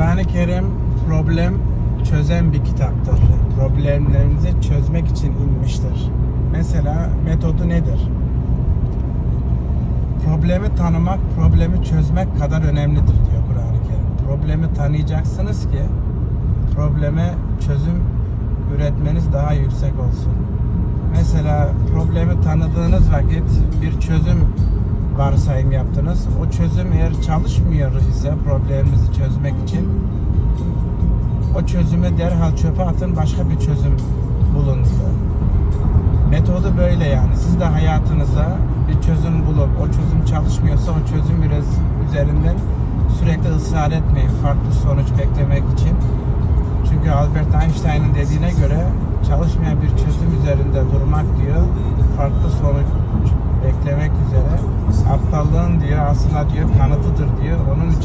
Kur'an-ı Kerim problem çözen bir kitaptır. Problemlerinizi çözmek için inmiştir. Mesela metodu nedir? Problemi tanımak, problemi çözmek kadar önemlidir diyor Kur'an-ı Kerim. Problemi tanıyacaksınız ki probleme çözüm üretmeniz daha yüksek olsun. Mesela problemi tanıdığınız vakit bir çözüm varsayım yaptınız. O çözüm eğer çalışmıyor ise problemimizi çözmek için o çözümü derhal çöpe atın başka bir çözüm bulun. Metodu böyle yani. Siz de hayatınıza bir çözüm bulup o çözüm çalışmıyorsa o çözüm biraz üzerinden sürekli ısrar etmeyin farklı sonuç beklemek için. Çünkü Albert Einstein'ın dediğine göre çalışmayan bir çözüm üzerinde durmak diyor farklı sonuç beklemek üzere aptallığın diyor aslında diyor kanıtıdır diyor. Onun